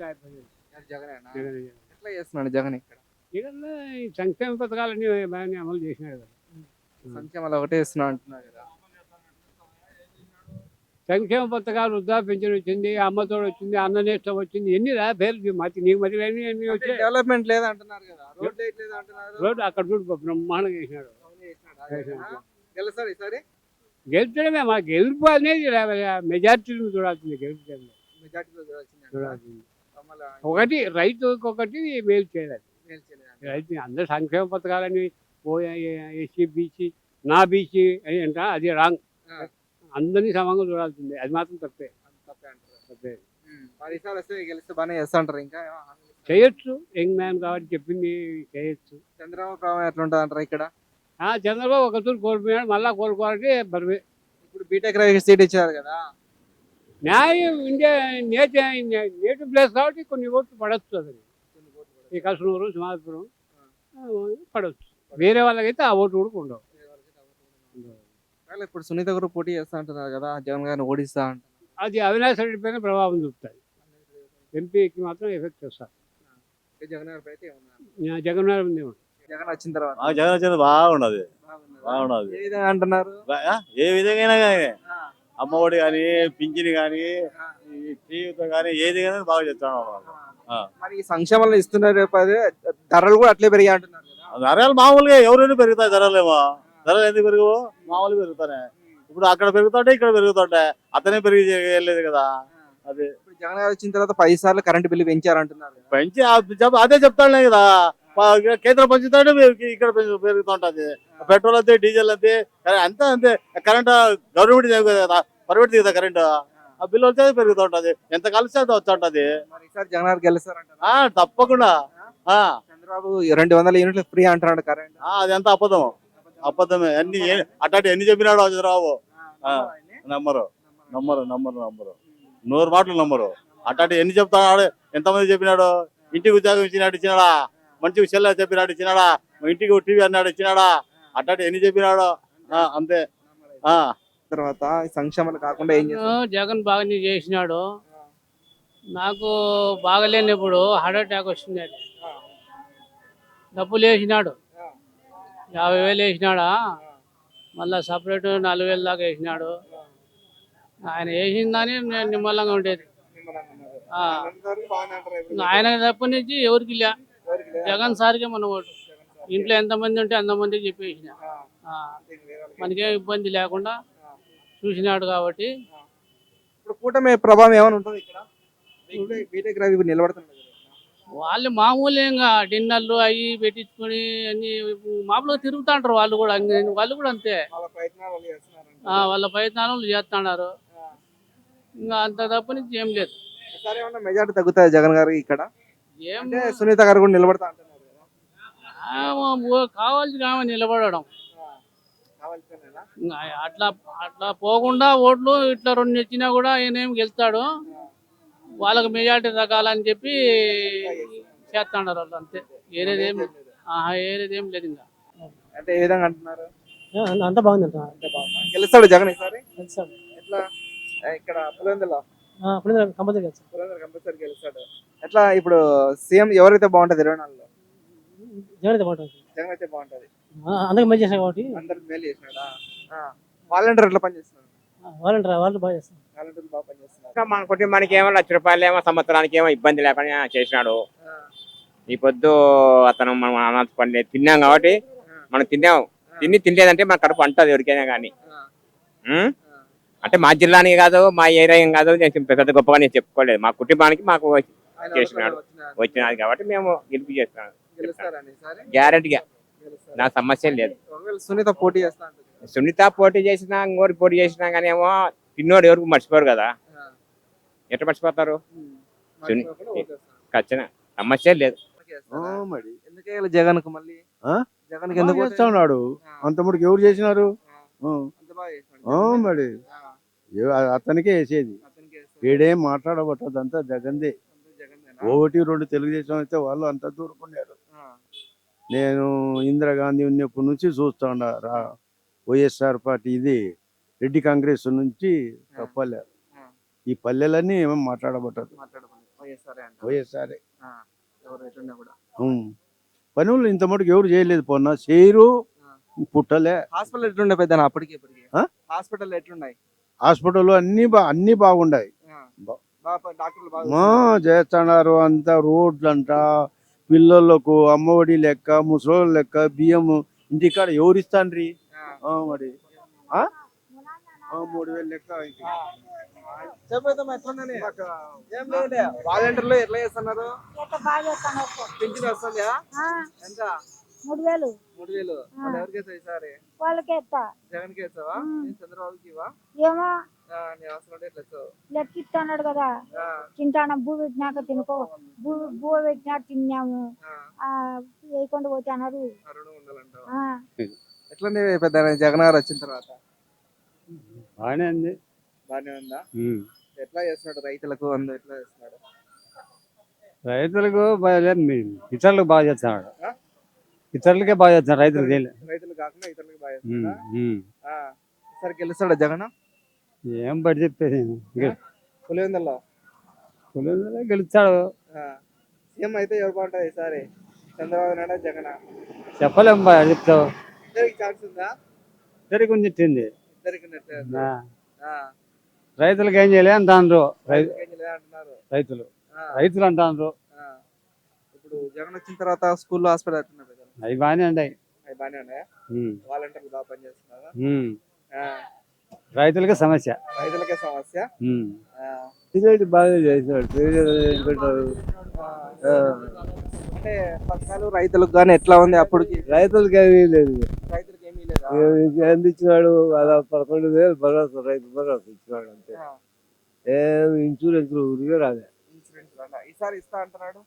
జగనేనా జగన్ ఎట్లా చేస్తున్నాడు జగన్ ఇక్కడ? జగన్ ఈ సంక్షేమ పథకాలన్నీ బాగానే అమలు చేసినాడు కదా. సంక్షేమాలు ఒకటే ఇస్తున్నా అంటున్నారు కదా. సంక్షేమ పథకాలు వృద్ధా పెన్షన్ వచ్చింది అమ్మతోడు వచ్చింది అన్ననేష్టం వచ్చింది. ఎన్ని రా పేర్లు మతి నీకు అన్ని అన్ని వచ్చాయి? డెవలప్మెంట్ లేదు అంటున్నారు కదా రోడ్ లేదు అంటున్నారు రోడ్డు అక్కడ చూడు బ్రహ్మాండంగా చేసినాడు? గెలుస్తాడు ఈసారి? గెలుచడమే మా గెలుపు అనేది మెజార్టీని చూడాల్సింది గెలుపు మెజార్టీలో చూడాల్సిందే చూడాల్సింది. ఒకటి రైతుకి ఒకటి మేలు చేయాలి మేలు చేయలేదు. రైతు అందరు సంక్షేమ పథకాలని ఎస్సీ బీసీ నా బీసీ అని అంట అది రాంగ్. అందరినీ సమంగా చూడాల్సిందే. అది మాత్రం తప్పే. తప్పే ఇంకా. చేయొచ్చు. యంగ్ మ్యాన్ కాబట్టి చెప్పింది చేయొచ్చు. చంద్రబాబు ప్రభావం ఎట్లా ఉంటుంది అంటారు ఇక్కడ? ఆ చంద్రబాబు ఒక తూరు కోల్పోయాడు మళ్ళా కోలుకోవాలంటే బరువే. ఇప్పుడు బీటెక్ రవికి సీట్ ఇచ్చారు కదా. న్యాయం ఇండియా నేటి నేటివ్ ప్లేస్ కాబట్టి కొన్ని ఓట్లు పడవచ్చు అది. ఈ కసనూరు సింహాపురం పడవచ్చు వేరే వాళ్ళకైతే ఆ ఓట్లు కూడా ఉండవు. ఇప్పుడు సునీత గారు పోటీ చేస్తా అంటున్నారు కదా జగన్ గారిని ఓడిస్తా అది అవినాష్ రెడ్డి పైన ప్రభావం చూపుతుంది ఎంపీకి మాత్రం ఎఫెక్ట్ చేస్తారు. జగన్ గారి ఉంది జగన్ వచ్చిన తర్వాత? జగన్ వచ్చింది బాగున్నది బాగున్నదా? బాగున్నది ఏ విధంగా అంటున్నారు? ఏ విధంగా అమ్మఒడి కానీ పింఛని కానీ ఆ, టీవీతో కానీ ఏది కానీ బాగా చెప్తాను. మరి ఈ సంక్షేమాలు ఇస్తున్నారు ధరలు కూడా అట్లే పెరిగాయి అంటున్నారు ధరలు మామూలుగా ఎవరైనా పెరుగుతాయి ధరలేమో. ధరలు ఎందుకు పెరుగు మామూలుగా పెరుగుతాయి ఇప్పుడు అక్కడ పెరుగుతుంటే ఇక్కడ పెరుగుతుంటే. అతనే పెరిగి వెళ్ళలేదు కదా. అది. ఇప్పుడు జగన్ గారు వచ్చిన తర్వాత పది సార్లు కరెంట్ బిల్లు పెంచారు అంటున్నారు కదా. పెంచి అదే చెప్తానే కదా. కేంద్రం పెరుగు- ఇక్కడ పెంచు- పెరుగుతుంటది. పెట్రోల్ అంతే డీజిల్ అంతే అంతా అంతే. కరెంట్ గవర్నమెంట్ కదా ప్రైవేట్ కదా కరెంట్. ఆ. బిల్లు వచ్చేది పెరుగుతుంటది. ఎంత కలిసి మరి ఈసారి జగన్ తప్పకుండా. ఆ. చంద్రబాబు రెండు వందల యూనిట్లు ఫ్రీ అంటున్నాడు కరెంట్. ఎంత అబద్ధం. అబద్ధమే. అన్ని అట్లాంటి ఎన్ని చెప్పినాడు చంద్రబాబు. నమ్మరు నమ్మరు. నమ్మరు. నమ్మరు నూరు మాటలు నమ్మరు. అట్లాంటి ఎన్ని చెప్తాడు ఎంతమంది చెప్పినాడు? ఇంటికి ఉద్యోగం ఇచ్చినాడు ఇచ్చినాడా? మంచిగా చెల్లె చెప్పినాడు ఇచ్చినాడా? ఇంటికి టీవీ అన్నాడు ఇచ్చినాడా? అట్లాంటి ఎన్ని చెప్పినాడు? అంతే. ఆ. తర్వాత సంక్షేమాలు కాకుండా ఏం జగన్ బాగానే చేసినాడు. నాకు బాగలేనప్పుడు హార్ట్ అటాక్ వచ్చింది అది. డబ్బులు వేసినాడు. యాభై వేలు వేసినాడా? మళ్ళా సపరేట్ నాలుగు వేలు దాకా వేసినాడు. ఆయన వేసిందని నేను నిమ్మలంగా ఉండేది. ఆయన తప్ప నుంచి ఎవరికి లే జగన్ సార్కే మన ఓటు. ఇంట్లో ఎంతమంది ఉంటే అంతమందికి చెప్పేసిన. మనకేం ఇబ్బంది లేకుండా చూసినాడు కాబట్టి. ఇప్పుడు కూటమి ప్రభావం ఏమైనా ఉంటుంది ఇక్కడ? బీటెక్- బీటెక్ రవి ఇప్పుడు నిలబడుతున్నాడు కదా. వాళ్ళు మామూలుగా డిన్నర్లు అవి పెట్టించుకొని అన్ని మామూలుగా తిరుగుతుంటారు వాళ్ళు కూడా. వాళ్ళు కూడా అంతే. వాళ్ళ ప్రయత్నాలు వాళ్ళు వాళ్ళ చేస్తున్నారు. ఇంకా అంత తప్ప నుంచి ఏం లేదు. మెజార్టీ తగ్గుతాయి జగన్ గారికి ఇక్కడ? ఏం అంటే సునీత గారు కూడా నిలబడతా అంటున్నారు కదా. కావాల్సిన ఆమె నిలబడడం. ఆ. కావాల్సినేనా? ఇంకా అట్లా అట్లా పోకుండా ఓట్లు ఇట్లా రెండు వచ్చినా కూడా ఈయనేం గెలుస్తాడు? వాళ్ళకి మెజార్టీ తగ్గాలని చెప్పి చేస్తున్నారు వాళ్ళు అంతే. ఏరేది ఏం ఆహా, ఏరేది ఏం లేదు ఇంకా. అంటే ఏ విధంగా అంటున్నారు? అంత బాగుంది అంట? గెలుస్తాడు జగన్ ఈసారి? గెలుస్తాడు. ఎట్లా? ఏ, ఇక్కడ పులివెందుల? అప్పుడు కంపల్సరీ గెలుస్తాడు. పులివెందుల కంపల్సరీ గెలుస్తాడు. ఎట్లా ఇప్పుడు సీఎం ఎవరైతే బాగుంటది ఇరవై నాలుగులో జగన్ అయితే బాగుంటుంది. జగన్ అయితే బాగుంటది అందరికి కాబట్టి. అందరికి మేలు చేసినాడా వాలంటీర్ ఎట్లా పనిచేస్తున్నారు? వాళ్ళు వాళ్ళు బాగా చేస్తారు వాలంటీర్ బాగా పనిచేస్తున్నారు. ఇంకా మన కుటుంబానికి ఏమో లక్ష రూపాయలు ఏమో సంవత్సరానికి ఏమో ఇబ్బంది లేకుండా చేసినాడు. ఈ పొద్దు అతను మనం అనాథ పని తిన్నాం కాబట్టి మనం తిన్నాం తిని తినలేదంటే మన కడుపు అంటది ఎవరికైనా కానీ? అంటే మా జిల్లాని కాదు మా ఏరియా కాదు నేను పెద్ద గొప్పగా నేను చెప్పుకోలేదు. మా కుటుంబానికి మాకు చేసినాడు. వచ్చినాడు. వచ్చినది కాబట్టి మేము గెలిపి చేస్తున్నాం గ్యారెంటీగా. నా సమస్య లేదు. సునీత పోటీ చేస్తా సునీత పోటీ చేసినా ఇంకోటి పోటీ చేసినా కానీ ఏమో తిన్నోడు ఎవరికి మర్చిపోరు కదా. ఎట్లా మర్చిపోతారు. ఖచ్చితంగా సమస్య లేదు. జగన్కు మళ్ళీ? ఆ? జగన్ ఎందుకు చేస్తా ఉన్నాడు అంతముడికి ఎవరు చేసినారు? అంత. మరి. అతనికే వేసేది. వీడేం మాట్లాడబట్టదు అంతా జగందే? ఒకటి రెండు తెలుగుదేశం అయితే వాళ్ళు అంత దూరుకున్నారు. నేను ఇందిరాగాంధీ ఉన్నప్పటి నుంచి చూస్తా ఉన్నా రా వైఎస్ఆర్ పార్టీ ఇది రెడ్డి కాంగ్రెస్ నుంచి తప్పలే. ఈ పల్లెలన్నీ ఏమో మాట్లాడబట్టదు. మాట్లాడుకోండి. వైఎస్ఆర్ అంట వైఎస్ఆర్. ఆ, ఎవరు ఎట్లున్నా కూడా. పనులు ఇంత మటుకు ఎవరు చేయలేదు పొన్న. చేయరు పుట్టలే. హాస్పిటల్ ఎట్లుండే పెద్ద అప్పటికి? హాస్పిటల్ ఎట్లున్నాయి? హాస్పిటల్ అన్ని బా అన్ని బాగుండాయి. ఆ. బా- బాగా డాక్టర్లు బాగా మా చేస్తున్నారు అంతా రోడ్లు అంట పిల్లలకు అమ్మఒడి లెక్క ముసలోళ్ళ లెక్క బియ్యం ఇంటికాడ ఎవరు ఇస్తాండ్రి మరి. మూడు వేలు లెక్క వాలంటీర్లు ఎట్లా చేస్తున్నారు? ఎంత? మూడు వేలు మూడు వేలు వాళ్ళు ఎవరికి వేస్తావు ఈసారి వాళ్ళకే ఎత్తా జగన్కి వేస్తావా ఉమ్. నేను చంద్రబాబుకి ఇవా ఏమో కదా. తింటాను? భూ పెట్టినాక తినుకో. భూ భూ పెట్టినాక తిన్నాము. వేయకుండా పోతే అన్నారు ఎట్లుంది పెద్ద జగన్ గారు వచ్చిన తర్వాత? బాగానే ఉంది. బాగానే ఉందా. ఎట్లా చేస్తున్నాడు రైతులకు? అందు ఎట్లా చేస్తున్నాడు? రైతులకు బాగా ఇతరులకు బాగా చేస్తున్నాడు? ఇతరులకే బాగా చేస్తున్నాడు రైతులకు చేయలే రైతులు కాకుండా ఇతరులకు బాగా ఉమ్. ఆ, ఈసారి గెలుస్తాడా జగన్? ఏం పడి చెప్పేది? పులివెందుల్లో? పులివెందులో గెలుస్తాడు. సీఎం అయితే ఎవరు బాగుంటుంది ఈసారి? చంద్రబాబు నాయుడు జగన్? చెప్పలేం బా చెప్తావు? ఇద్దరికి ఛాన్స్ ఉందా? ఇద్దరికి కొంచెం తింది ఇద్దరికి. ఆ. ఆ, రైతులకు ఏం చేయలే అంటాండ్రు. రై- ఏం చేయలేదు అంటున్నారు. రైతులు. ఆ, రైతులు అంటాండ్రు. ఆ. ఇప్పుడు జగన్ వచ్చిన తర్వాత స్కూల్లో హాస్పిటల్ పెద్దలు? అవి బాగానే ఉన్నాయి. అవి బాగానే ఉన్నాయా? వాలంటీర్లు బాగా పనిచేస్తున్నారా రైతులకే సమస్య. రైతులకే సమస్య. ఆ, బాగా చేసినాడు అంటే పథకాలు రైతులకు కానీ ఎట్లా ఉంది అప్పటికి? రైతులకి ఏమీ లేదు. రైతులకు ఏమీ లేదా ఇచ్చినాడు అలా పదకొండు వేలు భరోసా రైతు భరోసా ఇచ్చినాడు అంతే. ఏం ఇన్సూరెన్స్ ఊరికే రాలే. ఇన్సూరెన్స్. ఈసారి ఇస్తా అంటున్నాడు?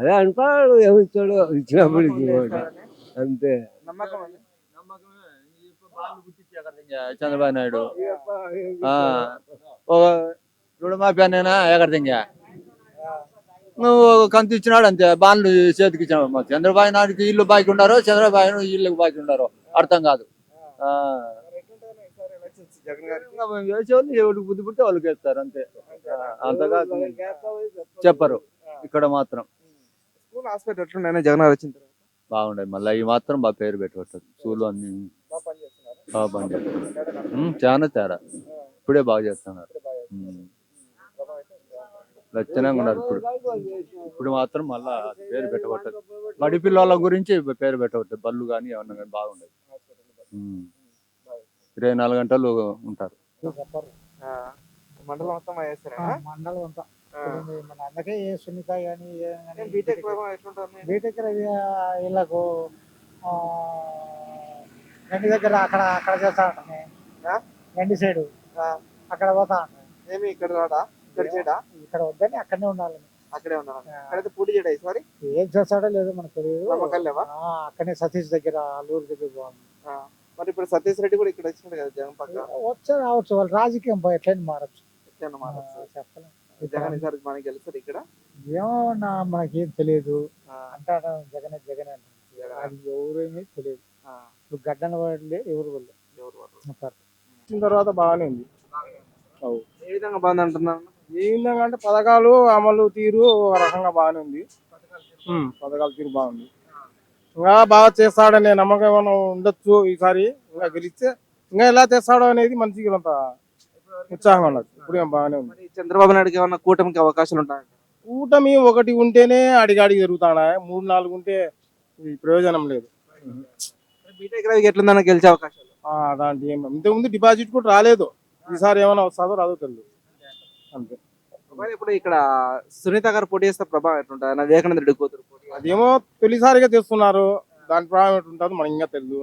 అదే అంటాడు ఏమి ఇచ్చాడు ఇచ్చినప్పటికి నమ్మకం ఉంది ఇస్తాడని. అంతే. చంద్రబాబు నాయుడు. ఆ, ఒక రుణమాఫీ అనేనా ఎగరదింగా నువ్వు కంతు ఇచ్చినాడు అంతే బాన్లు చేతికి ఇచ్చినాడు. మా చంద్రబాబు నాయుడుకి ఇల్లు బాకి ఉండారో చంద్రబాబు నాయుడు ఇల్లు బాకి ఉండారో? అర్థం కాదు. వేసేవాళ్ళు ఎవరికి బుద్ధి పుడితే వాళ్ళకి వేస్తారు అంతే. అంతగా చెప్పరు. ఇక్కడ మాత్రం. స్కూల్ హాస్పిటల్ జగన్ గారు వచ్చిన తర్వాత? బాగుండదు. మళ్ళీ ఈ మాత్రం బాగా పేరు పెట్టబట్టదు స్కూల్ అన్ని బాగా పనిచేస్తారు ఉమ్, చాలా తేడా ఇప్పుడే బాగా చేస్తున్నారు. ఉమ్. లక్షణంగా ఉన్నారు ఇప్పుడు. ఇప్పుడు మాత్రం మళ్ళా పేరు పెట్టబట్టదు బడి పిల్లల గురించి పేరు పెట్టబట్టదు బళ్ళు కానీ ఏమన్నా కానీ బాగుండదు. ఉమ్. ఇరవై నాలుగు గంటలు ఉంటారు. ఆ, మండలం మొత్తం వేస్తారా మండలం అంతా. మన అందుకే ఏ సునీత కానీ బీటెక్ బీటెక్ రవి వీళ్ళకు గండి దగ్గర అక్కడ అక్కడ చేస్తా ఉంటాను? గండి సైడు. అక్కడ పోతా ఉంటాను. ఏమి ఇక్కడ రాడా? ఇక్కడ చేయడా ఇక్కడ వద్దని అక్కడనే ఉండాలని అక్కడే అక్కడైతే పూడి చేయడా ఈసారి ఏం చేస్తాడో లేదో మనకు తెలియదు అక్కడనే సతీష్ దగ్గర అల్లూరు దగ్గర పోవాలి. మరి ఇప్పుడు సతీష్ రెడ్డి కూడా ఇక్కడ వచ్చినాడు కదా జగన్ పక్క? వచ్చా రావచ్చు. వాళ్ళు రాజకీయం ఎట్లయినా మారచ్చు. అన్నమాట చెప్పలేం. జగన్ ఈసారి మనకి గెలుస్తాడు ఇక్కడ? ఏమో నా మనకేం తెలియదు. ఆ, అంటాడు జగనే జగనే అంటాడు. అది ఎవరేమీ తెలియదు. ఇప్పుడు గడ్డన వాళ్ళే ఎవరు వాళ్ళు ఎవరు తర్వాత బాగానే ఉంది. ఏ విధంగా బాగుంది అంటున్నాను ఏంటంటే పథకాలు అమలు తీరు రకంగా బాగానే ఉంది పథకాల తీరు బాగుంది. ఇంకా బాగా చేస్తాడనే నమ్మకం ఏమైనా ఉండొచ్చు ఈసారి? ఇంకా గెలిస్తే ఇంకా ఎలా చేస్తాడో అనేది మనిషికి కొంత ఉత్సాహంగా ఉన్నది ఇప్పుడు బాగానే ఉంది. మరి చంద్రబాబు నాయుడుకి ఏమన్నా కూటమికి అవకాశాలు ఉంటాయి కూటమి ఒకటి ఉంటేనే అడిగాడికి జరుగుతాడా మూడు నాలుగు ఉంటే ఇది ప్రయోజనం లేదు. బీటెక్ రవికి ఎట్లుందన్న గెలిచే అవకాశాలు? ఆ, అలాంటి ఏం ఇంతకుముందు డిపాజిట్ కూడా రాలేదు. ఈసారి ఏమైనా వస్తుందో రాదో తెలియదు అంతే. ఇప్పుడు ఇక్కడ సునీత గారు పోటీ చేస్తే ప్రభావం ఎట్లుంటుంది? నా వివేకానంద రెడ్డి కూతురు పోటీ చేస్తే. అదేమో తొలిసారిగా తెస్తున్నారు దాని ప్రభావం ఎట్లుంటుందో మనకి ఇంకా తెలియదు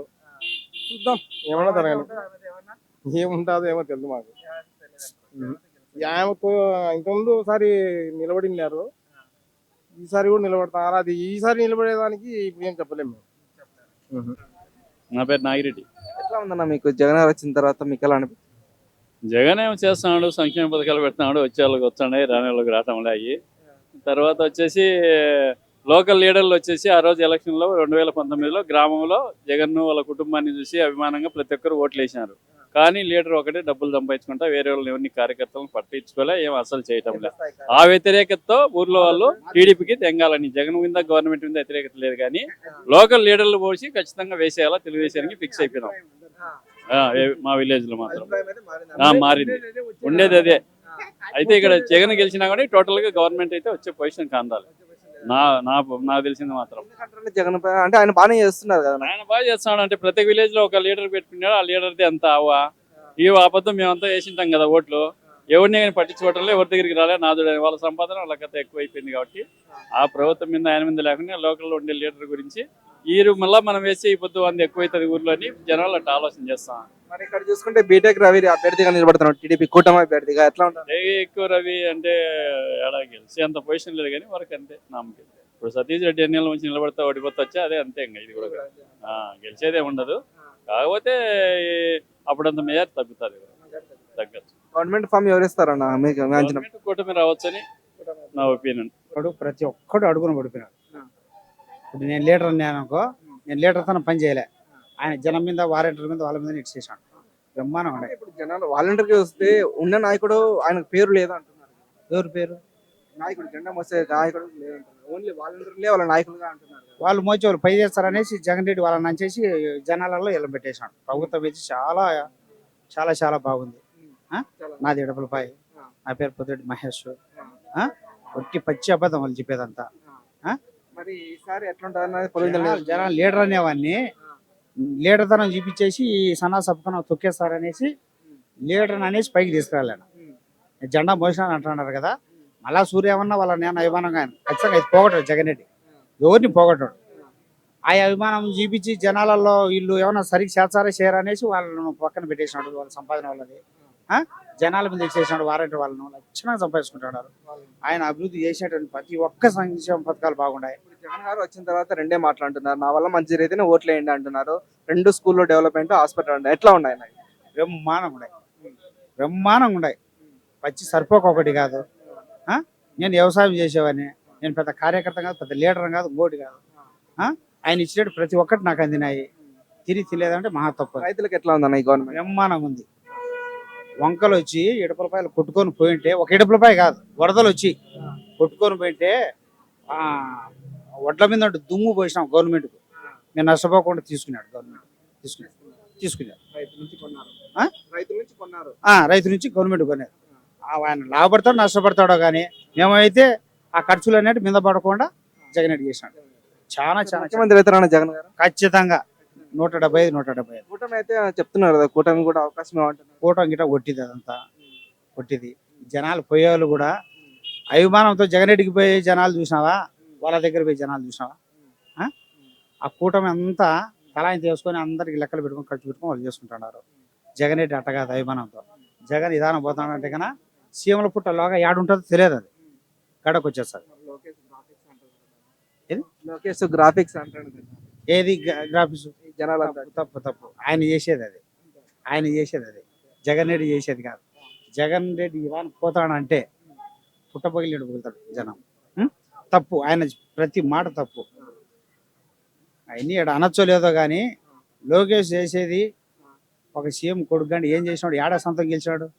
చూద్దాం. ఏమన్నా జరగని ఏముంటుందో ఏమో తెలియదు మాకు ఆమెతో ఇంతకుముందు ఒకసారి నిలబడినారు. ఈసారి కూడా నిలబడతారు. అది ఈసారి నిలబడేదానికి ఇప్పుడు ఏం చెప్పలేము మేము. నా పేరు నాగిరెడ్డి. ఎట్లా ఉందన్న మీకు జగన్ వచ్చిన తర్వాత మీకు ఎలా అనిపిస్తుంది జగన్ ఏమో చేస్తున్నాడు సంక్షేమ పథకాలు పెడుతున్నాడు వచ్చే వాళ్ళకి వస్తున్నాయి రాని వాళ్ళకి రావటంలే అయ్యి. తర్వాత వచ్చేసి లోకల్ లీడర్లు వచ్చేసి ఆ రోజు ఎలక్షన్లో రెండు వేల పంతొమ్మిదిలో గ్రామంలో జగన్ వాళ్ళ కుటుంబాన్ని చూసి అభిమానంగా ప్రతి ఒక్కరు ఓట్లు వేసినారు. కానీ లీడర్ ఒకటే డబ్బులు సంపాదించుకుంటా వేరే వాళ్ళని ఎవరిని కార్యకర్తలను పట్టించుకోలే ఏం అసలు చేయటం లేదు ఆ వ్యతిరేకతతో ఊర్లో వాళ్ళు టీడీపీకి తెంగాలని జగన్ మీద గవర్నమెంట్ మీద వ్యతిరేకత లేదు కానీ లోకల్ లీడర్లు పోసి ఖచ్చితంగా వేసేయాలా తెలుగుదేశానికి ఫిక్స్ అయిపోయినాం మా విలేజ్లో మాత్రం మారింది. మారింది. ఉండేది అదే అయితే ఇక్కడ జగన్ గెలిచినా కానీ టోటల్గా గవర్నమెంట్ అయితే వచ్చే పొజిషన్ కాందాలి నా నా నాకు తెలిసింది మాత్రం. జగన్ పై- అంటే ఆయన బాగానే చేస్తున్నారు కదా ఆయన బాగా చేస్తున్నాడు. అంటే ప్రతి విలేజ్లో ఒక లీడర్ పెట్టుకున్నాడు. ఆ లీడర్ది అంత అవ్వా. ఈ అబద్ధం మేమంతా వేసింటాం కదా ఓట్లు. ఎవరిని కానీ పట్టించుకోవటంలో ఎవరి దగ్గరికి రాలే నాదుడు వాళ్ళ సంపాదన వాళ్ళ కథ ఎక్కువ అయిపోయింది కాబట్టి ఆ ప్రభుత్వం మీద ఆయన మీద లేకుండా లోకల్లో ఉండే లీడర్ గురించి ఈ మళ్ళీ మనం వేసే ఈ పొద్దు వంద ఎక్కువ అవుతుంది ఊర్లో అని జనాలు అట్లా ఆలోచన చేస్తాం మరి ఇక్కడ చూసుకుంటే బీటెక్ రవి అభ్యర్థిగా నిలబడుతున్నాడు. టీడీపీ కూటమి అభ్యర్థిగా ఎట్లా ఉంటారు ఎక్కువ రవి అంటే ఎడా గెలిచి అంత పొజిషన్ లేదు కానీ వరకు అంతే నమ్మకం. ఇప్పుడు సతీష్ రెడ్డి ఎన్ని నెలల నుంచి నిలబడతా ఓడిపోతా వచ్చా? అదే అంతే ఇంకా ఇది కూడా. ఆ, గెలిచేదే ఉండదు. కాకపోతే అప్పుడంత మేయర్ తగ్గుతుంది. తగ్గచ్చు. గవర్నమెంట్ ఫామ్ ఎవరు ఇస్తారన్న మీకు కూటమి రావచ్చని నా ఒపీనియన్ ఇప్పుడు ప్రతి ఒక్కడు అడుగున పడిపోయినాడు. ఇప్పుడు నేను లీడర్ అనుకో నేను లీడర్ తన పని చేయలే. ఆయన జనం మీద వారంటీల మీద వాళ్ళ మీద ఇచ్చేసాడు బ్రహ్మాండం ఉండే ఇప్పుడు జనాలు వాలంటీర్కి వస్తే ఉన్న నాయకుడు ఆయనకు పేరు లేదు అంటున్నారు ఎవరి పేరు? నాయకుడు జెండా మోసే నాయకుడు లేదంటున్నారు. ఓన్లీ వాలంటీర్లే వాళ్ళ నాయకులుగా అంటున్నారు వాళ్ళు మోచి వాళ్ళు పై చేస్తారనేసి జగన్ రెడ్డి వాళ్ళని అంచేసి జనాలలో ఇలా పెట్టేశాడు. ప్రభుత్వం వచ్చి చాలా చాలా చాలా బాగుంది? నాది ఎడపలపాయి. నా పేరు పొద్దుటి మహేష్? ఒట్టి పచ్చి అబద్ధం వాళ్ళు చెప్పేదంతా. మరి ఈసారి ఎట్లుంటుంది జనాలు లీడర్ అనేవాడిని లీడర్తనం చూపించేసి ఈ సన్నా సబ్కన తొక్కేస్తారనేసి లీడర్ అనేసి పైకి తీసుకురాలేను. జెండా మోసిన అంటున్నారు కదా. మళ్ళా సూర్య ఏమన్నా వాళ్ళ నేను అభిమానంగా ఆయన ఖచ్చితంగా ఇది పోగొట్టాడు జగన్ రెడ్డి. ఎవరిని పోగొట్టాడు. ఆ అభిమానం చూపించి జనాలలో వీళ్ళు ఏమన్నా సరిగ్గా చేస్తారా చేయరా అనేసి వాళ్ళను పక్కన పెట్టేసినాడు. వాళ్ళ సంపాదన వాళ్ళది. జనాల మీద ఇచ్చేసినాడు వారంటీ వాళ్ళను లక్షణంగా సంపాదించుకుంటున్నారు. ఆయన అభివృద్ధి చేసినటువంటి ప్రతి ఒక్క సంక్షేమ పథకాలు బాగున్నాయి. జగన్ గారు వచ్చిన తర్వాత రెండే మాట్లాడుతున్నారు నా వల్ల మంచి రైతేనే ఓట్లు వేయండి అంటున్నారు. రెండు స్కూల్లో డెవలప్మెంట్ హాస్పిటల్ ఎట్లా ఉన్నాయి? బ్రహ్మాండంగా ఉన్నాయి. బ్రహ్మాండంగా ఉన్నాయి. పచ్చి సరిపోక ఒకటి కాదు. ఆ? నేను వ్యవసాయం చేసేవాడిని. నేను పెద్ద కార్యకర్త కాదు పెద్ద లీడర్ కాదు ఇంకోటి కాదు? ఆయన ఇచ్చినట్టు ప్రతి ఒక్కటి నాకు అందినాయి. తిరిగి తెలియదంటే మహా తప్పు. రైతులకు ఎట్లా ఉందన్న ఈ గవర్నమెంట్? బ్రహ్మాండంగా ఉంది. వంకలు వచ్చి ఇడపలపాయలు కొట్టుకొని పోయింటే ఒక ఇడపలపాయ కాదు వరదలు వచ్చి కొట్టుకొని పోయింటే ఆ, వడ్ల మీద దుమ్ము పోసినాం గవర్నమెంట్కు. నేను నష్టపోకుండా తీసుకున్నాడు గవర్నమెంట్ తీసుకున్నాడు తీసుకున్నాడు. రైతు నుంచి కొన్నారు. ఆ? రైతుల నుంచి కొన్నారు. ఆ, రైతు నుంచి గవర్నమెంట్ కొనేది ఆ, ఆయన లాభపడతాడో నష్టపడతాడో కానీ మేమైతే ఆ ఖర్చులు అనేవి మీద పడకుండా జగన్ రెడ్డి చేసినాడు చాలా చాలా. ముఖ్యమంత్రి అవుతారన్న జగన్ గారు? ఖచ్చితంగా. నూట డెబ్బై ఐదు నూట డెబ్బై ఐదు. కూటమి అయితే చెప్తున్నారు కదా కూటమి కూడా అవకాశం ఏమంటున్నారు కూటమి గిట్ట కొట్టిది అదంతా. కొట్టిది. జనాలు పోయేవాళ్ళు కూడా అభిమానంతో జగన్ రెడ్డికి పోయే జనాలు చూసినావా? వాళ్ళ దగ్గర పోయి జనాలు చూసినావా? ఆ? కూటమి అంతా తలాయి తీసుకొని అందరికి లెక్కలు పెట్టుకొని ఖర్చు పెట్టుకొని వాళ్ళు చేసుకుంటున్నారు. జగన్ రెడ్డి అట్ట కాదు అభిమానంతో. జగన్ విధానం పోతాడంటే కన్నా సీమల పుట్టలోగా ఏడుంటుందో తెలియదు అది. గడకు వచ్చేస్తుంది. లోకేష్ గ్రాఫిక్స్ అంటారు ఏది? గ్రాఫిక్స్. ఏది? గ్రాఫిక్స్? ఈ జనాలంతా తప్పు తప్పు. ఆయన చేసేది అది. ఆయన చేసేది అది. జగన్ రెడ్డి చేసేది కాదు. జగన్ రెడ్డి ఇవాళ పోతాడంటే పుట్టపగిలిడు పోతాడు జనం? తప్పు. ఆయన ప్రతి మాట తప్పు. అవన్నీ ఇక్కడ అనొచ్చో లేదో కానీ లోకేష్ చేసేది ఒక సీఎం కొడుకు కానీ ఏం చేసినాడు? ఏడా సొంతం గెలిచాడు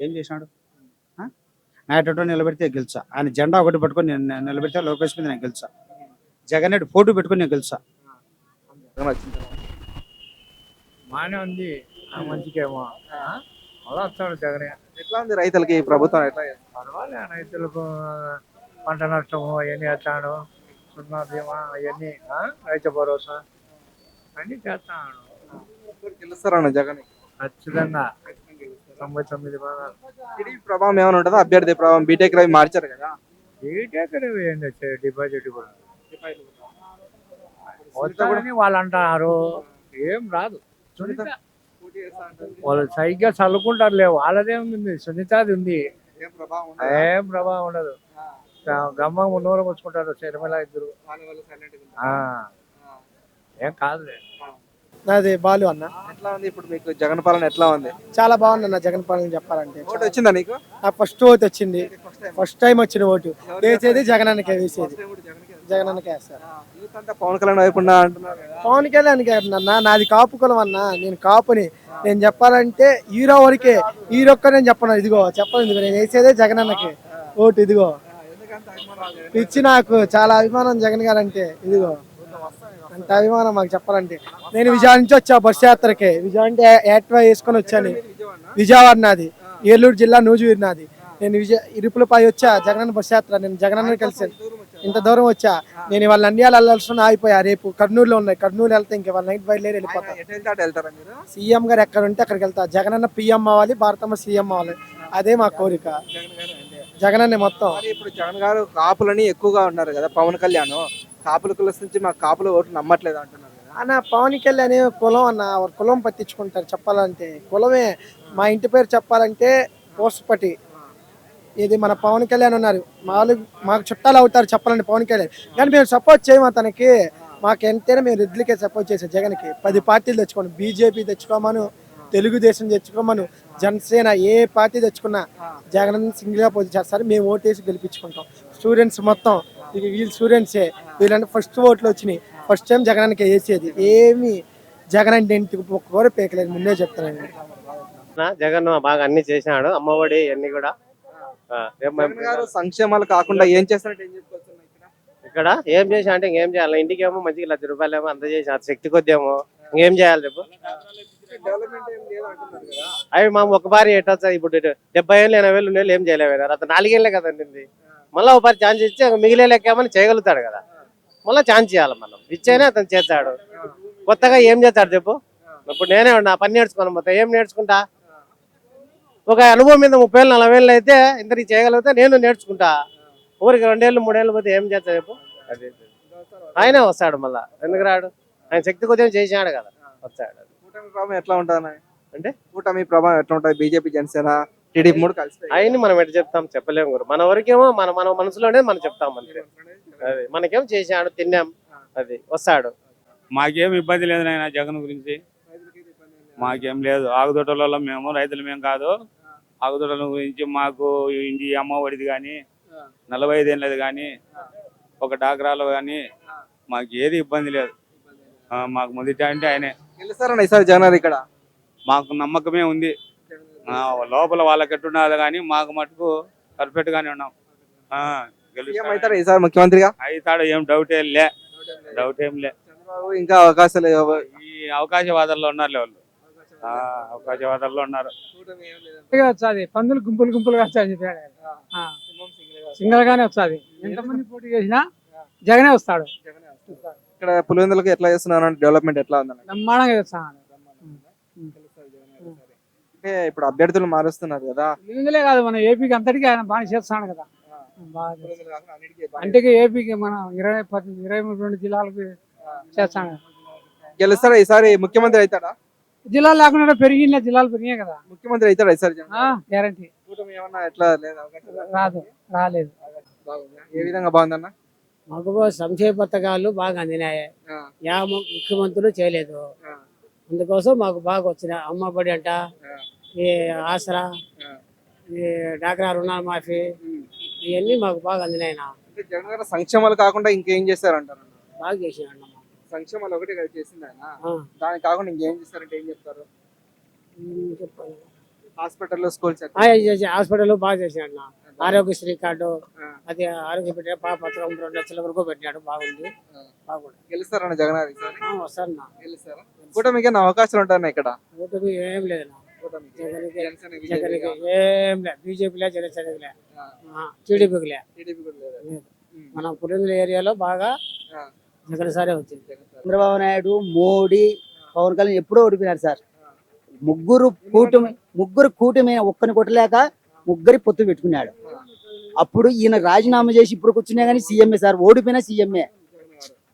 ఏం చేసినాడు? ఆ? నా ఎటో నిలబెడితే గెలిచా ఆయన జెండా ఒకటి పట్టుకొని నేను నిలబెడితే లోకేష్ మీద నేను గెలిచా జగన్ రెడ్డి ఫోటో పెట్టుకొని నేను గెలిచా. బాగానే ఉంది. మంచికేమో. అలా వస్తాడు జగన్. ఎట్లా ఉంది రైతులకి ప్రభుత్వం? ఎట్లా? పర్వాలే రైతులకు పంట నష్టము అవన్నీ వేస్తాడు సున్నా బీమా అవన్నీ రైతు భరోసా అన్ని చేస్తాడు గెలుస్తారన్న జగన్? ఖచ్చితంగా. తొంభై తొమ్మిది టీడీపీ ప్రభావం ఏమైనా ఉంటుందో? అభ్యర్థి ప్రభావం బీటెక్ రవి మార్చారు కదా. బీటెక్ ఏంది డిపాజిట్ కూడా. వాళ్ళు అంటారు. ఏం రాదు. సునీత వాళ్ళు సరిగ్గా చల్లుకుంటారులే వాళ్ళదేముంది సునీతది ఉంది. ఏం ప్రభావం ఉండదు. ఏం ప్రభావం ఉండదు. గమ్మం నూనె వచ్చుకుంటారు. శర్మిల ఇద్దరు. ఏం కాదులే. నాది బాలు అన్న. ఎట్లా ఉంది ఇప్పుడు మీకు జగన్ పాలన ఎట్లా ఉంది? చాలా బాగుంది అన్న జగన్ పాలన చెప్పాలంటే. ఓటు వచ్చిందా నీకు? నాకు ఫస్ట్ ఓటు వచ్చింది. ఫస్ట్ టైం వచ్చిన ఓటు. వేసేది జగన్ అన్నకే వేసేది. జగనన్నకే వేస్తారు. యూత్ అంతా పవన్ కళ్యాణ్ వైపు అంటున్నారు పవన్ కళ్యాణ్ గారు అన్న నాది కాపు కులం అన్న నేను కాపుని. నేను చెప్పాలంటే హీరో వరకే హీరో ఒక్క నేను చెప్పను ఇదిగో చెప్పను ఇదిగో నేను వేసేదే జగనన్నకి. ఓటు ఇదిగో. పిచ్చి నాకు చాలా అభిమానం జగన్ గారు అంటే ఇదిగో. అంత అభిమానం మాకు చెప్పాలంటే. నేను విజయవాడ నుంచి వచ్చా బస్ యాత్రకి. విజయవాడ అంటే యాక్టివా వేసుకొని వచ్చాను. విజయవాడ నాది. ఏలూరు జిల్లా నూజివీరు నాది. నేను విజయ ఇరుపులపై వచ్చా జగనన్న బస్ యాత్ర నేను జగనన్న కలిసాను ఇంత దూరం వచ్చా? నేను ఇవాళ నంద్యాల వెళ్ళాల్సిన ఆగిపోయా. రేపు కర్నూలులో ఉన్నాయి. కర్నూలు వెళ్తే ఇంక వాళ్ళ నైట్ బయలుదేరి వెళ్ళిపోతా. సీఎం గారు ఎక్కడ ఉంటే అక్కడికి వెళ్తా. జగనన్న పిఎం అవ్వాలి భారతమ్మ సీఎం అవ్వాలి. అదే మా కోరిక. జగన్ జగనన్న మొత్తం. ఇప్పుడు జగన్ గారు కాపులని ఎక్కువగా ఉన్నారు కదా పవన్ కళ్యాణ్. కాపుల కులస్ నుంచి మా కాపుల ఓట్లు నమ్మట్లేదు అంటున్నారు అన్న పవన్ కళ్యాణ్ కులం అన్న కులం పట్టించుకుంటారు చెప్పాలంటే. కులమే. మా ఇంటి పేరు చెప్పాలంటే పోస్పటి ఇది మన పవన్ కళ్యాణ్ ఉన్నారు. మాలు మాకు చుట్టాలు అవుతారు చెప్పాలండి పవన్ కళ్యాణ్. కానీ మేము సపోర్ట్ చేయము అతనికి. మాకు ఎంతైనా మేము రెడ్లకే సపోర్ట్ చేసాం జగన్కి. పది పార్టీలు తెచ్చుకోండి బీజేపీ తెచ్చుకోమను. తెలుగుదేశం తెచ్చుకోమను. జనసేన ఏ పార్టీ తెచ్చుకున్నా జగన్ సింగిల్గా పోటీ చేస్తారు. మేము ఓటేసి గెలిపించుకుంటాం. స్టూడెంట్స్ మొత్తం. ఇక వీళ్ళు స్టూడెంట్సే. వీళ్ళంటే ఫస్ట్ ఓట్లు వచ్చినాయి. ఫస్ట్ టైం జగనానికి వేసేది. ఏమి జగన్ అంటే ఇంటికి ఒక్క పేకలేదు. ముందే చెప్తానండి జగన్ బాగా అన్ని చేసినాడు. అమ్మఒడి అన్ని కూడా. జగన్ గారు సంక్షేమాలు కాకుండా ఏం చేస్తారంటే ఏం చెప్పుకోవచ్చు ఇక్కడ? ఏం చేసా అంటే ఇంకేం చేయాలి? ఇంటికి ఏమో మంచిగా లక్ష రూపాయలు ఏమో అంత చేసి శక్తి కొద్దేమో. ఇంకేం చేయాలి రేపు కదా. అవి మా ఒక భారీ ఎట్టొచ్చా ఇప్పుడు డెబ్బై ఏళ్ళు ఎనభై ఏళ్ళు ఉండేళ్ళు ఏం చేయలేవు అతను నాలుగేళ్ళే కదండి మళ్ళీ ఒక పరి ఛాన్స్ ఇచ్చి మిగిలే లెక్కేమని చేయగలుగుతాడు కదా. మళ్ళీ ఛాన్స్ ఇవ్వాలి మనం. ఇచ్చేనే అతను చేస్తాడు. కొత్తగా ఏం చేస్తాడు చెప్పు? ఇప్పుడు నేనే ఉన్నా పని నేర్చుకోను మొత్తం. ఏం నేర్చుకుంటా? ఒక అనుభవం మీద ముప్పై ఏళ్ళు నలభై ఏళ్ళు అయితే ఇంతకి చేయగలిగితే నేను నేర్చుకుంటా. ఊరికి రెండేళ్ళు మూడేళ్ళు పోతే ఏం చేస్తా చెప్పు? అది. ఆయనే వస్తాడు మళ్ళా. ఎందుకు రాడు? ఆయన శక్తి కొద్దిగా చేసినాడు కదా. వచ్చాడు కూటమి ప్రభావం ఎట్లా ఉంటుంది అంటే? కూటమి ప్రభావం ఎట్లా ఉంటుంది? బీజేపీ జనసేన టీడీపీ మూడు కలిసి ఆయన్ని మనం ఎట్లా చెప్తాం చెప్పలేము గురు. మన వరకేమో మన మన మనసులోనే మనం చెప్తాం అంతే. అది. మనకేం చేసాడు తిన్నాం. అది. వస్తాడు. మాకేం ఇబ్బంది లేదు నాయన జగన్ గురించి. మాకేం లేదు. ఆగుదొడ్డలలో మేము రైతులు మేము కాదు. ఆగుదొడ్డల గురించి మాకు ఇంటి అమ్మ ఒడిది కానీ నలభై ఐదేళ్ళది కానీ ఒక డాక్రాలు కానీ మాకు ఏది ఇబ్బంది లేదు. మాకు మొదటి అంటే ఆయనే. గెలుస్తారన్న ఈసారి జగన్ గారు ఇక్కడ? మాకు నమ్మకమే ఉంది. ఆ, లోపల వాళ్ళకి ఎట్టున్నది కానీ మాకు మటుకు పర్ఫెక్ట్ గానే ఉన్నాం. గెలుస్తాడు. ఈసారి ముఖ్యమంత్రిగా? అవుతాడు ఏం డౌట్ ఏం లే. డౌట్ ఏం లే. ఇంకా అవకాశాలు ఈ అవకాశవాదాల్లో ఉన్నారు వాళ్ళు ఆ, అవకాశవాదాల్లో ఉన్నారు. వచ్చాది పందులు గుంపులు గుంపులుగా వచ్చాది సింగల్ గానే వస్తుంది. ఎంతమంది పోటీ చేసినా జగనే వస్తాడు. ఇక్కడ పులివెందులకు ఎట్లా చేస్తున్నారు డెవలప్మెంట్ ఎట్లా ఉందన్న? బ్రహ్మాండంగా చేస్తాడు అంటే ఇప్పుడు అభ్యర్థులు మారుస్తున్నారు కదా. ఇందులే కాదు మన ఏపీకి అంతటికీ ఆయన బాగా చేస్తాడు కదా. అంటే ఏపీకి మన ఇరవై ఇరవై మూడు రెండు జిల్లాలకు చేస్తాడు గెలుస్తారా ఈసారి ముఖ్యమంత్రి అవుతాడా? జిల్లాలు లేకుండా పెరిగిన జిల్లాలు పెరిగాయి కదా. ముఖ్యమంత్రి అవుతాడా జగన్ గ్యారంటీ ఎట్లా లేదు రాదు రాలేదు? ఏ విధంగా బాగుందన్న? మాకు సంక్షేమ పథకాలు బాగా అందినాయి. యా ము- ముఖ్యమంత్రులు చేయలేదు. అందుకోసం మాకు బాగా వచ్చినాయి అమ్మబడి అంట ఆ, ఈ ఆసరా. ఈ డాక్రా రుణాల మాఫీ. ఇవన్నీ మాకు బాగా అందినాయి అంటే జగన్ గారు సంక్షేమాలు కాకుండా ఇంకేం చేస్తారంటారు బాగా చేసినాడు అన్న. సంక్షేమాలు ఒకటి కదా చేసింది ఆయన. ఆ, దానికి కాకుండా ఇంకేం చేస్తారంటే ఏం చెప్తారు? చెప్పాలి? హాస్పిటల్లో చేసి హాస్పిటల్ బాగా చేసినాడు నా. ఆరోగ్యశ్రీ కార్డు. అది ఆరోగ్య పెట్టే పాప పథకం రెండు లక్షల వరకు పెట్టినాడు బాగుంది. బాగుంది. గెలుస్తారన్న జగన్ వస్తాడు నా. గెలుస్తారా? కూటమికి ఏమైనా అవకాశాలు ఉంటాయన్న ఇక్కడ? ఓటుకు ఏం లేదు నా. ఏం లేదు. బీజేపీలే జనసేనలే ఆ. టీడీపీకి లేదా? మన పులిందుల ఏరియాలో బాగా ఆ. జగన్ సారే వచ్చింది. చంద్రబాబు నాయుడు మోడీ పవన్ కళ్యాణ్ ఎప్పుడో ఓడిపోయినారు సార్. ముగ్గురు కూటమి ముగ్గురు కూటమి ఒక్కని కొట్టలేక ముగ్గురి పొత్తు పెట్టుకున్నాడు. అప్పుడు ఈయన రాజీనామా చేసి ఇప్పుడు కూర్చున్నా కానీ సీఎంఏ సార్. ఓడిపోయినా సీఎంఏ.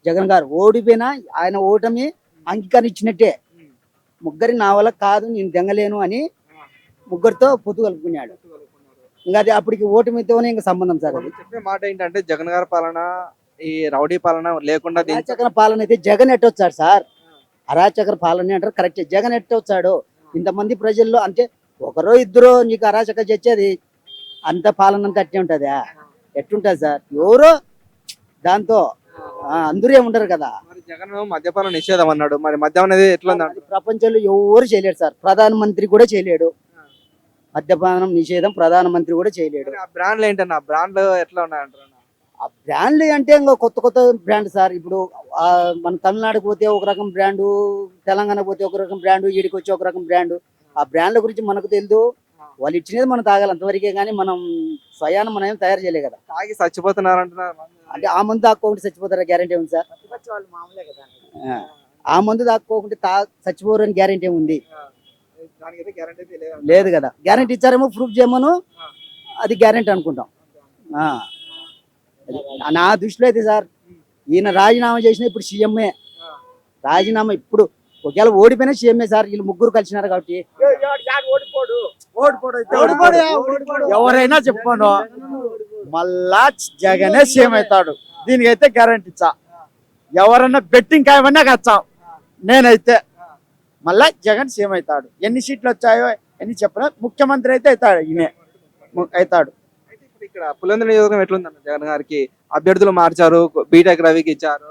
జగన్ గారు ఓడిపోయినా ఆయన ఓటమి అంగీకారం ఇచ్చినట్టే. ముగ్గురి నా వల్ల కాదు నేను దెంగలేను అని ముగ్గురితో పొత్తు కలుపుకున్నాడు. ఇంకా అది అప్పటికి ఓటమితోనే ఇంకా సంబంధం సార్ చెప్పే మాట ఏంటంటే జగన్ గారి పాలన ఈ రౌడీ పాలన లేకుండా అరాచకర పాలన అయితే జగన్ ఎట్టొచ్చాడు సార్. అరాచకర పాలన అంటారు కరెక్ట్. జగన్ ఎట్టొచ్చాడు. ఇంతమంది ప్రజల్లో అంటే ఒకరో ఇద్దరో నీకు అరాచక చచ్చేది అంత పాలన అంతా అట్టే ఉంటుందా? ఎట్టుంటది సార్? ఎవరో దాంతో అందరూ ఏముంటారు కదా. మరి జగన్ మద్యపాన నిషేధం అన్నాడు. మరి మద్యం అనేది ఎట్లా ప్రపంచంలో ఎవరు చేయలేడు సార్. ప్రధానమంత్రి కూడా చేయలేడు. మద్యపానం నిషేధం ప్రధానమంత్రి కూడా చేయలేడు. ఆ బ్రాండ్లు ఏంటన్నా? బ్రాండ్లు ఎట్లా ఉన్నాయంటారు ఆ బ్రాండ్లు అంటే ఇంకా కొత్త కొత్త బ్రాండ్ సార్. ఇప్పుడు ఆ, మన తమిళనాడుకు పోతే ఒక రకం బ్రాండు తెలంగాణ పోతే ఒక రకం బ్రాండు ఈడికి వచ్చి ఒక రకం బ్రాండు ఆ బ్రాండ్ల గురించి మనకు తెలియదు వాళ్ళు ఇచ్చినది మనం తాగాలి అంతవరకే కానీ మనం స్వయాన్ని మనం ఏం తయారు చేయలే కదా. తాగి చచ్చిపోతున్నారు అంటున్నారు అంటే ఆ మందు తాక్కోకుండా చచ్చిపోతారా గ్యారంటీ ఉంది సార్? ఆ, మందు తాక్కోకుండా తా చచ్చిపోరని గ్యారంటీ ఉంది లేదు లేదు కదా. గ్యారంటీ ఇచ్చారేమో ప్రూఫ్ చేయమను. అది గ్యారంటీ అనుకుంటాం. నా దృష్టిలో అయితే సార్ ఈయన రాజీనామా చేసిన ఇప్పుడు సీఎంఏ. రాజీనామా ఇప్పుడు ఒకవేళ ఓడిపోయినా సీఎంఏ సార్ వీళ్ళు ముగ్గురు కలిసినారు కాబట్టి. ఎవరైనా చెప్పాను మళ్ళా జగనే సీఎం అవుతాడు. దీనికైతే గ్యారంటీ ఇచ్చా. ఎవరైనా బెట్టింగ్ కాయమన్నా కచ్చాం. నేనైతే మళ్ళా జగన్ సీఎం అవుతాడు. ఎన్ని సీట్లు వచ్చాయో ఎన్ని చెప్పినా ముఖ్యమంత్రి అయితే అవుతాడు ఈయనే. అవుతాడు. ఇక్కడ పులంద్ర నియోజకవర్గం ఎట్లుందన్న జగన్ గారికి? అభ్యర్థులు మార్చారు బీటెక్ రవికి ఇచ్చారు.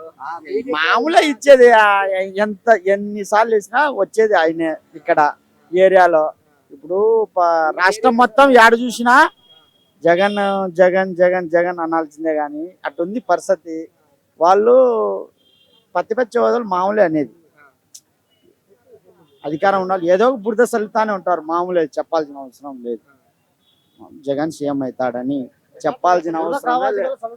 మామూలుగా ఇచ్చేది ఎంత ఎన్ని సార్లు వేసినా వచ్చేది ఆయనే ఇక్కడ ఏరియాలో. ఇప్పుడు రాష్ట్రం మొత్తం ఏడ చూసినా జగన్ జగన్ జగన్ జగన్ అనాల్సిందే కానీ అటుంది పరిస్థితి. వాళ్ళు పత్తి పచ్చి వదలు మామూలే అనేది. అధికారం ఉండాలి ఏదో ఒక బురద సల్లుతానే ఉంటారు మామూలే చెప్పాల్సిన అవసరం లేదు. జగన్ సీఎం అవుతాడని చెప్పాల్సిన అవసరం